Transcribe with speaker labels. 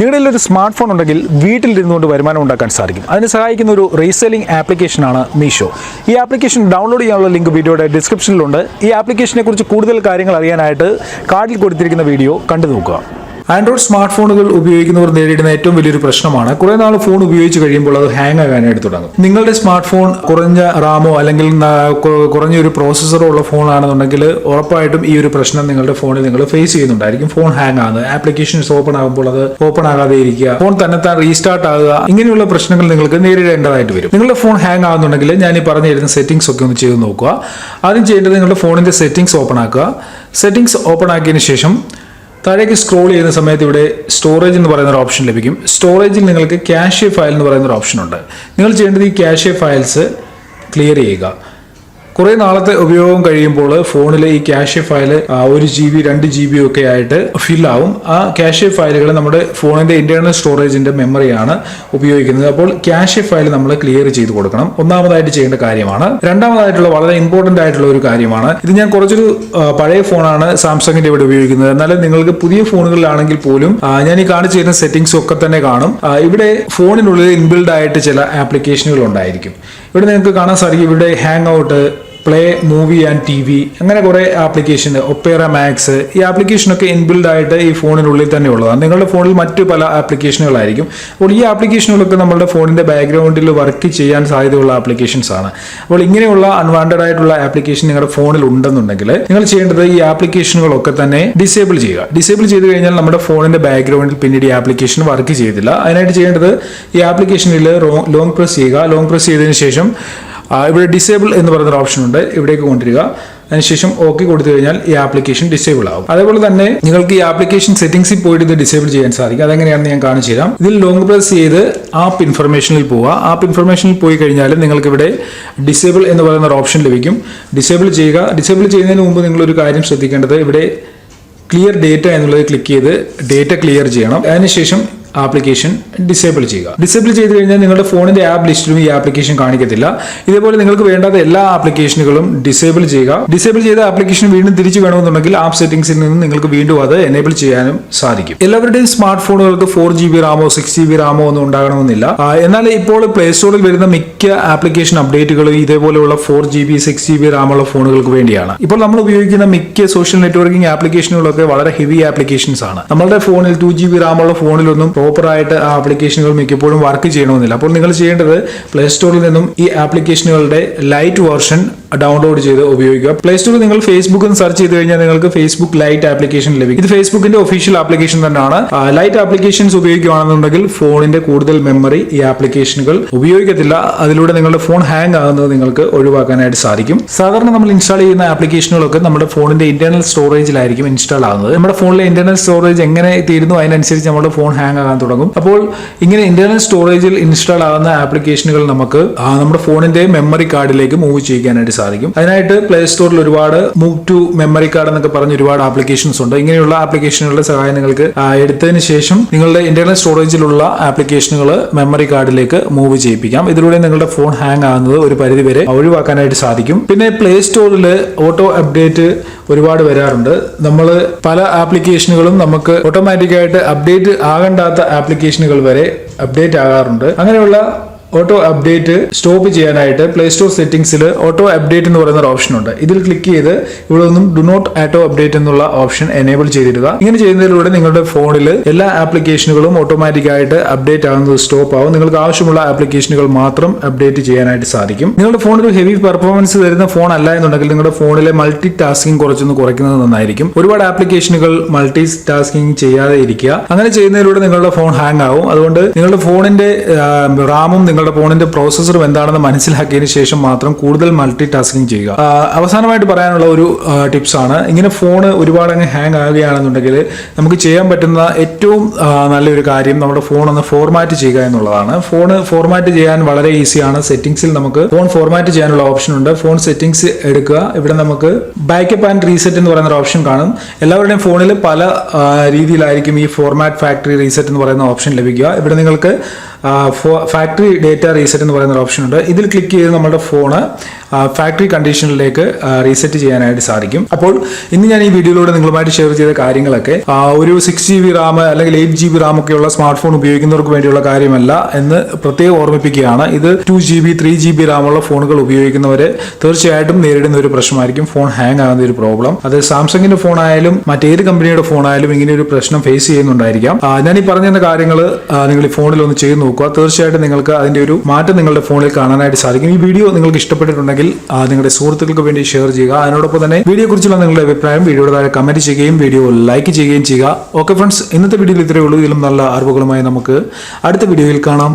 Speaker 1: നിങ്ങളിൽ ഒരു smart phone ഉണ്ടെങ്കിൽ വീട്ടിലിരുന്നുകൊണ്ട് വരുമാനം ഉണ്ടാക്കാൻ സാധിക്കും. അതിന് സഹായിക്കുന്ന ഒരു റീസെല്ലിംഗ് ആപ്ലിക്കേഷനാണ് മീഷോ ഈ ആപ്ലിക്കേഷൻ ഡൗൺലോഡ് ചെയ്യാനുള്ള ലിങ്ക് വീഡിയോയുടെ ഡിസ്ക്രിപ്ഷനിലുണ്ട് ഈ ആപ്ലിക്കേഷനെ കുറിച്ച് കൂടുതൽ കാര്യങ്ങൾ അറിയാനായിട്ട് കാർഡിൽ കൊടുത്തിരിക്കുന്ന വീഡിയോ കണ്ടു നോക്കുക. ആൻഡ്രോയിഡ് സ്മാർട്ട് ഫോണുകൾ ഉപയോഗിക്കുന്നവർ നേരിടുന്ന ഏറ്റവും വലിയൊരു പ്രശ്നമാണ്. കുറെ നാൾ ഫോൺ ഉപയോഗിച്ച് കഴിയുമ്പോൾ അത് ഹാങ് ആകാനായിട്ട് തുടങ്ങും. നിങ്ങളുടെ സ്മാർട്ട് ഫോൺ കുറഞ്ഞ റാമോ അല്ലെങ്കിൽ കുറഞ്ഞ ഒരു പ്രോസസ്സറോ ഉള്ള ഫോൺ ആണെന്നുണ്ടെങ്കിൽ ഉറപ്പായിട്ടും ഈ ഒരു പ്രശ്നം നിങ്ങളുടെ ഫോണിൽ നിങ്ങൾ ഫേസ് ചെയ്യുന്നുണ്ടായിരിക്കും. ഫോൺ ഹാങ് ആകുന്നത് ആപ്ലിക്കേഷൻസ് ഓപ്പൺ ആകുമ്പോൾ അത് ഓപ്പൺ ആകാതെ ഇരിക്കുക. ഫോൺ തന്നെത്താൻ റീസ്റ്റാർട്ട് ആകുക. ഇങ്ങനെയുള്ള പ്രശ്നങ്ങൾ നിങ്ങൾക്ക് നേരിടേണ്ടതായിട്ട് വരും. നിങ്ങളുടെ ഫോൺ ഹാങ് ആകുന്നുണ്ടെങ്കിൽ ഞാൻ ഈ പറഞ്ഞു തരുന്ന സെറ്റിംഗ്സ് ഒക്കെ ഒന്ന് ചെയ്ത് നോക്കുക. ആദ്യം ചെയ്യേണ്ടത് നിങ്ങളുടെ ഫോണിന്റെ സെറ്റിംഗ്സ് ഓപ്പൺ ആക്കുക. സെറ്റിംഗ്സ് ഓപ്പൺ ആക്കിയതിന് ശേഷം താഴേക്ക് സ്ക്രോൾ ചെയ്യുന്ന സമയത്ത് ഇവിടെ സ്റ്റോറേജ് എന്ന് പറയുന്ന ഒരു ഓപ്ഷൻ ലഭിക്കും. സ്റ്റോറേജിൽ നിങ്ങൾക്ക് ക്യാഷ് ഫയൽ എന്ന് പറയുന്ന ഒരു ഓപ്ഷൻ ഉണ്ട്. നിങ്ങൾ ചെയ്യേണ്ടത് ഈ ക്യാഷ് ഫയൽസ് ക്ലിയർ ചെയ്യുക. കുറേ നാളത്തെ ഉപയോഗം കഴിയുമ്പോൾ ഫോണിലെ ഈ ക്യാഷ് ഫയൽ ഒരു ജി ബി രണ്ട് ജി ബി ഒക്കെ ആയിട്ട് ഫില്ലാവും ആ ക്യാഷ് ഫയലുകൾ നമ്മുടെ ഫോണിന്റെ ഇന്റേണൽ സ്റ്റോറേജിന്റെ മെമ്മറിയാണ് ഉപയോഗിക്കുന്നത്. അപ്പോൾ ക്യാഷ് ഫയൽ നമ്മൾ ക്ലിയർ ചെയ്ത് കൊടുക്കണം. ഒന്നാമതായിട്ട് ചെയ്യേണ്ട കാര്യമാണ്. രണ്ടാമതായിട്ടുള്ള വളരെ ഇമ്പോർട്ടന്റ് ആയിട്ടുള്ള ഒരു കാര്യമാണ്. ഇത് ഞാൻ കുറച്ചൊരു പഴയ ഫോണാണ് സാംസങ്ങിന്റെ ഇവിടെ ഉപയോഗിക്കുന്നത്. എന്നാലും നിങ്ങൾക്ക് പുതിയ ഫോണുകളിലാണെങ്കിൽ പോലും ഞാൻ ഈ കാണിച്ചു തരുന്ന സെറ്റിംഗ്സ് ഒക്കെ തന്നെ കാണും. ഇവിടെ ഫോണിനുള്ളിൽ ഇൻബിൽഡ് ആയിട്ട് ചില ആപ്ലിക്കേഷനുകൾ ഉണ്ടായിരിക്കും. ഇവിടെ നിങ്ങൾക്ക് കാണാൻ സാധിക്കും. ഇവിടെ hang out play movie and T V അങ്ങനെ കുറേ ആപ്ലിക്കേഷൻ ഒപ്പേറ മാക്സ് ഈ ആപ്ലിക്കേഷനൊക്കെ ഇൻബിൽഡ് ആയിട്ട് ഈ ഫോണിനുള്ളിൽ തന്നെ ഉള്ളതാണ്. നിങ്ങളുടെ ഫോണിൽ മറ്റു പല ആപ്ലിക്കേഷനുകളായിരിക്കും അപ്പോൾ ഈ ആപ്ലിക്കേഷനുകളൊക്കെ നമ്മുടെ ഫോണിന്റെ ബാക്ക്ഗ്രൗണ്ടിൽ വർക്ക് ചെയ്യാൻ സാധ്യതയുള്ള ആപ്ലിക്കേഷൻസ് ആണ്. അപ്പോൾ ഇങ്ങനെയുള്ള അൺവാണ്ടഡ് ആയിട്ടുള്ള ആപ്ലിക്കേഷൻ നിങ്ങളുടെ ഫോണിൽ ഉണ്ടെന്നുണ്ടെങ്കിൽ നിങ്ങൾ ചെയ്യേണ്ടത് ഈ ആപ്ലിക്കേഷനുകളൊക്കെ തന്നെ ഡിസേബിൾ ചെയ്യുക. ഡിസേബിൾ ചെയ്ത് കഴിഞ്ഞാൽ നമ്മുടെ ഫോണിന്റെ ബാക്ക്ഗ്രൗണ്ടിൽ പിന്നീട് ഈ ആപ്ലിക്കേഷൻ വർക്ക് ചെയ്തില്ല അതിനായിട്ട് ചെയ്യേണ്ടത് ഈ ആപ്ലിക്കേഷനിൽ ലോങ് പ്രസ് ചെയ്യുക. ലോങ് പ്രസ് ചെയ്തതിന് ശേഷം ഇവിടെ ഡിസേബിൾ എന്ന് പറയുന്ന ഓപ്ഷൻ ഉണ്ട്. ഇവിടേക്ക് കൊണ്ടുവരിക. അതിനുശേഷം ഓക്കെ കൊടുത്തു കഴിഞ്ഞാൽ ഈ ആപ്ലിക്കേഷൻ ഡിസേബിൾ ആവും. അതേപോലെ തന്നെ നിങ്ങൾക്ക് ഈ ആപ്ലിക്കേഷൻ സെറ്റിംഗ്സിൽ പോയിട്ട് ഇത് ഡിസേബിൾ ചെയ്യാൻ സാധിക്കും. അതെങ്ങനെയാണെന്ന് ഞാൻ കാണിച്ചു തരാം. ഇതിൽ ലോങ് പ്രസ് ചെയ്ത് ആപ്പ് ഇൻഫർമേഷനിൽ പോവുക. ആപ്പ് ഇൻഫർമേഷനിൽ പോയി കഴിഞ്ഞാൽ നിങ്ങൾക്ക് ഇവിടെ ഡിസേബിൾ എന്ന് പറയുന്ന ഒരു ഓപ്ഷൻ ലഭിക്കും. ഡിസേബിൾ ചെയ്യുക. ഡിസേബിൾ ചെയ്യുന്നതിന് മുമ്പ് നിങ്ങൾ ഒരു കാര്യം ശ്രദ്ധിക്കേണ്ടത്. ഇവിടെ ക്ലിയർ ഡേറ്റ എന്നുള്ളത് ക്ലിക്ക് ചെയ്ത് ഡേറ്റ ക്ലിയർ ചെയ്യണം. അതിനുശേഷം ആപ്ലിക്കേഷൻ ഡിസേബിൾ ചെയ്യുക. ഡിസേബിൾ ചെയ്ത് കഴിഞ്ഞാൽ നിങ്ങളുടെ ഫോണിന്റെ ആപ്പ് ലിസ്റ്റിലും ഈ ആപ്ലിക്കേഷൻ കാണിക്കത്തില്ല. ഇതേപോലെ നിങ്ങൾക്ക് വേണ്ടാത്ത എല്ലാ ആപ്ലിക്കേഷനുകളും ഡിസേബിൾ ചെയ്യുക. ഡിസേബിൾ ചെയ്ത ആപ്ലിക്കേഷൻ വീണ്ടും തിരിച്ചു വേണമെന്നുണ്ടെങ്കിൽ ആപ്പ് സെറ്റിംഗ്സിൽ നിന്ന് നിങ്ങൾക്ക് വീണ്ടും അത് എനേബിൾ ചെയ്യാനും സാധിക്കും. എല്ലാവരുടെയും സ്മാർട്ട് ഫോണുകൾക്ക് ഫോർ ജി ബി റാമോ സിക്സ് ജി ബി റാമോ ഒന്നും ഉണ്ടാകണമെന്നില്ല. എന്നാൽ ഇപ്പോൾ പ്ലേ സ്റ്റോറിൽ വരുന്ന മിക്ക ആപ്ലിക്കേഷൻ അപ്ഡേറ്റുകളും ഇതേപോലെയുള്ള four G B six G B റാമുള്ള ഫോണുകൾക്ക് വേണ്ടിയാണ്. ഇപ്പോൾ നമ്മൾ ഉപയോഗിക്കുന്ന മിക്ക സോഷ്യൽ നെറ്റ്വർക്കിംഗ് ആപ്ലിക്കേഷനുകളൊക്കെ വളരെ ഹെവി ആപ്ലിക്കേഷൻസ് ആണ്. നമ്മളുടെ ഫോണിൽ ടു ജി ബി റാമുള്ള ഫോണിലൊന്നും പ്രോപ്പർ ആയിട്ട് ആ ആപ്ലിക്കേഷനുകൾ മിക്കപ്പോഴും വർക്ക് ചെയ്യണമെന്നില്ല. അപ്പോൾ നിങ്ങൾ ചെയ്യേണ്ടത് പ്ലേ സ്റ്റോറിൽ നിന്നും ഈ ആപ്ലിക്കേഷനുകളുടെ ലൈറ്റ് വേർഷൻ ഡൗൺലോഡ് ചെയ്ത് ഉപയോഗിക്കുക. പ്ലേ സ്റ്റോറിൽ നിങ്ങൾ ഫേസ്ബുക്ക് സെർച്ച് ചെയ്ത് കഴിഞ്ഞാൽ നിങ്ങൾക്ക് ഫേസ്ബുക്ക് ലൈറ്റ് ആപ്ലിക്കേഷൻ ലഭിക്കും. ഇത് ഫേസ്ബുക്കിന്റെ ഒഫീഷ്യൽ ആപ്ലിക്കേഷൻ തന്നെയാണ്. ലൈറ്റ് ആപ്ലിക്കേഷൻസ് ഉപയോഗിക്കുകയാണെന്നുണ്ടെങ്കിൽ ഫോണിന്റെ കൂടുതൽ മെമ്മറി ഈ ആപ്ലിക്കേഷനുകൾ ഉപയോഗിക്കത്തില്ല. അതിലൂടെ നിങ്ങളുടെ ഫോൺ ഹാങ് ആകുന്നത് നിങ്ങൾക്ക് ഒഴിവാക്കാനായിട്ട് സാധിക്കും. സാധാരണ നമ്മൾ ഇൻസ്റ്റാൾ ചെയ്യുന്ന ആപ്ലിക്കേഷനുകളൊക്കെ നമ്മുടെ ഫോണിന്റെ ഇന്റർണൽ സ്റ്റോറേജിലായിരിക്കും ഇൻസ്റ്റാൾ ആകുന്നത്. നമ്മുടെ ഫോണിലെ ഇന്റർണൽ സ്റ്റോറേജ് എങ്ങനെ തീരുന്നു അതിനനുസരിച്ച് നമ്മുടെ ഫോൺ ഹാങ് ആകാൻ തുടങ്ങും. അപ്പോൾ ഇങ്ങനെ ഇന്റർണൽ സ്റ്റോറേജിൽ ഇൻസ്റ്റാൾ ആകുന്ന ആപ്ലിക്കേഷനുകൾ നമുക്ക് നമ്മുടെ ഫോണിന്റെ മെമ്മറി കാർഡിലേക്ക് മൂവ് ചെയ്യിക്കാനായിട്ട് സാധിക്കും. അതിനായിട്ട് പ്ലേ സ്റ്റോറിൽ ഒരുപാട് മൂവ് ടു മെമ്മറി കാർഡ് എന്നൊക്കെ പറഞ്ഞ് ഒരുപാട് ആപ്ലിക്കേഷൻസ് ഉണ്ട്. ഇങ്ങനെയുള്ള ആപ്ലിക്കേഷനുകളുടെ സഹായം നിങ്ങൾക്ക് എടുത്തതിന് ശേഷം നിങ്ങളുടെ ഇന്റർണൽ സ്റ്റോറേജിലുള്ള ആപ്ലിക്കേഷനുകൾ മെമ്മറി കാർഡിലേക്ക് മൂവ് ചെയ്യിപ്പിക്കാം. ഇതിലൂടെ നിങ്ങളുടെ ഫോൺ ഹാങ് ആകുന്നത് ഒരു പരിധി വരെ ഒഴിവാക്കാനായിട്ട് സാധിക്കും. പിന്നെ പ്ലേ സ്റ്റോറിൽ ഓട്ടോ അപ്ഡേറ്റ് ഒരുപാട് വരാറുണ്ട്. നമ്മൾ പല ആപ്ലിക്കേഷനുകളും നമുക്ക് ഓട്ടോമാറ്റിക്കായിട്ട് അപ്ഡേറ്റ് ആകണ്ടാത്ത ആപ്ലിക്കേഷനുകൾ വരെ അപ്ഡേറ്റ് ആകാറുണ്ട്. അങ്ങനെയുള്ള ഓട്ടോ അപ്ഡേറ്റ് സ്റ്റോപ്പ് ചെയ്യാനായിട്ട് പ്ലേ സ്റ്റോർ സെറ്റിംഗ്സിൽ ഓട്ടോ അപ്ഡേറ്റ് എന്ന് പറയുന്ന ഒരു ഓപ്ഷൻ ഉണ്ട്. ഇതിൽ ക്ലിക്ക് ചെയ്ത് ഇവിടെ നിന്നും ഡു നോട്ട് ആട്ടോ അപ്ഡേറ്റ് എന്നുള്ള ഓപ്ഷൻ എനേബിൾ ചെയ്തിടുക. ഇങ്ങനെ ചെയ്യുന്നതിലൂടെ നിങ്ങളുടെ ഫോണിൽ എല്ലാ ആപ്ലിക്കേഷനുകളും ഓട്ടോമാറ്റിക് ആയിട്ട് അപ്ഡേറ്റ് ആകുന്നത് സ്റ്റോപ്പ് ആവും. നിങ്ങൾക്ക് ആവശ്യമുള്ള ആപ്ലിക്കേഷനുകൾ മാത്രം അപ്ഡേറ്റ് ചെയ്യാനായിട്ട് സാധിക്കും. നിങ്ങളുടെ ഫോൺ ഒരു ഹെവി പെർഫോമൻസ് തരുന്ന ഫോൺ അല്ല എന്നുണ്ടെങ്കിൽ നിങ്ങളുടെ ഫോണിലെ മൾട്ടി ടാസ്കിംഗ് കുറച്ചൊന്ന് കുറയ്ക്കുന്നത് നന്നായിരിക്കും. ഒരുപാട് ആപ്ലിക്കേഷനുകൾ മൾട്ടി ടാസ്കിംഗ് ചെയ്യാതെ ഇരിക്കുക. അങ്ങനെ ചെയ്യുന്നതിലൂടെ നിങ്ങളുടെ ഫോൺ ഹാങ് ആവും. അതുകൊണ്ട് നിങ്ങളുടെ ഫോണിന്റെ റാമും നിങ്ങളുടെ ഫോണിന്റെ പ്രോസസ്സറും എന്താണെന്ന് മനസ്സിലാക്കിയതിനു ശേഷം മാത്രം കൂടുതൽ മൾട്ടി ടാസ്കിംഗ് ചെയ്യുക അവസാനമായിട്ട് പറയാനുള്ള ഒരു ടിപ്സ് ആണ്. ഇങ്ങനെ ഫോൺ ഒരുപാട് അങ്ങ് ഹാങ് ആകുകയാണെന്നുണ്ടെങ്കിൽ നമുക്ക് ചെയ്യാൻ പറ്റുന്ന ഏറ്റവും നല്ലൊരു കാര്യം നമ്മുടെ ഫോൺ ഒന്ന് ഫോർമാറ്റ് ചെയ്യുക എന്നുള്ളതാണ്. ഫോൺ ഫോർമാറ്റ് ചെയ്യാൻ വളരെ ഈസിയാണ് സെറ്റിംഗ്സിൽ നമുക്ക് ഫോൺ ഫോർമാറ്റ് ചെയ്യാനുള്ള ഓപ്ഷൻ ഉണ്ട്. ഫോൺ സെറ്റിംഗ്സ് എടുക്കുക. ഇവിടെ നമുക്ക് ബാക്കപ്പ് ആൻഡ് റീസെറ്റ് എന്ന് പറയുന്ന ഒരു ഓപ്ഷൻ കാണും. എല്ലാവരുടെയും ഫോണിൽ പല രീതിയിലായിരിക്കും ഈ ഫോർമാറ്റ് ഫാക്ടറി റീസെറ്റ് എന്ന് പറയുന്ന ഓപ്ഷൻ ലഭിക്കുക. ഇവിടെ നിങ്ങൾക്ക് ഫാക്ടറി ഡേറ്റ റീസെറ്റ് എന്ന് പറയുന്ന ഒരു ഓപ്ഷൻ ഉണ്ട്. ഇതിൽ ക്ലിക്ക് ചെയ്ത് നമ്മുടെ ഫോണ് ഫാക്ടറി കണ്ടീഷനിലേക്ക് റീസെറ്റ് ചെയ്യാനായിട്ട് സാധിക്കും. അപ്പോൾ ഇന്ന് ഞാൻ ഈ വീഡിയോയിലൂടെ നിങ്ങളുമായിട്ട് ഷെയർ ചെയ്ത കാര്യങ്ങളൊക്കെ ഒരു സിക്സ് ജി ബി റാം അല്ലെങ്കിൽ എയ്റ്റ് ജി ബി റാം ഒക്കെയുള്ള സ്മാർട്ട് ഫോൺ ഉപയോഗിക്കുന്നവർക്ക് വേണ്ടിയുള്ള കാര്യമല്ല എന്ന് പ്രത്യേകം ഓർമ്മിപ്പിക്കുകയാണ്. ഇത് two G B three G B റാമുള്ള ഫോണുകൾ ഉപയോഗിക്കുന്നവർ തീർച്ചയായിട്ടും നേരിടുന്ന ഒരു പ്രശ്നമായിരിക്കും. ഫോൺ ഹാങ് ആകുന്ന ഒരു പ്രോബ്ലം അത് സാംസങ്ങിന്റെ ഫോൺ ആയാലും മറ്റേത് കമ്പനിയുടെ ഫോൺ ആയാലും ഇങ്ങനെ ഒരു പ്രശ്നം ഫേസ് ചെയ്യുന്നുണ്ടായിരിക്കാം. ഞാൻ ഈ പറഞ്ഞ കാര്യങ്ങൾ നിങ്ങൾ ഈ ഫോണിൽ ഒന്ന് ചെയ്ത് നോക്കുക. തീർച്ചയായിട്ടും നിങ്ങൾക്ക് അതിന്റെ ഒരു മാറ്റം നിങ്ങളുടെ ഫോണിൽ കാണാനായിട്ട് സാധിക്കും. ഈ വീഡിയോ നിങ്ങൾക്ക് ഇഷ്ടപ്പെട്ടിട്ടുണ്ടെങ്കിൽ നിങ്ങളുടെ സുഹൃത്തുക്കൾക്ക് വേണ്ടി ഷെയർ ചെയ്യുക. അതിനോടൊപ്പം തന്നെ വീഡിയോ കുറിച്ചുള്ള നിങ്ങളുടെ അഭിപ്രായം വീഡിയോയുടെ താഴെ കമന്റ് ചെയ്യുകയും വീഡിയോ ലൈക്ക് ചെയ്യുകയും ചെയ്യുക. ഓക്കെ ഫ്രണ്ട്സ് ഇന്നത്തെ വീഡിയോയിൽ ഇത്രയേ ഉള്ളൂ. ഇതിലും നല്ല അറിവുകളുമായി നമുക്ക് അടുത്ത വീഡിയോയിൽ കാണാം.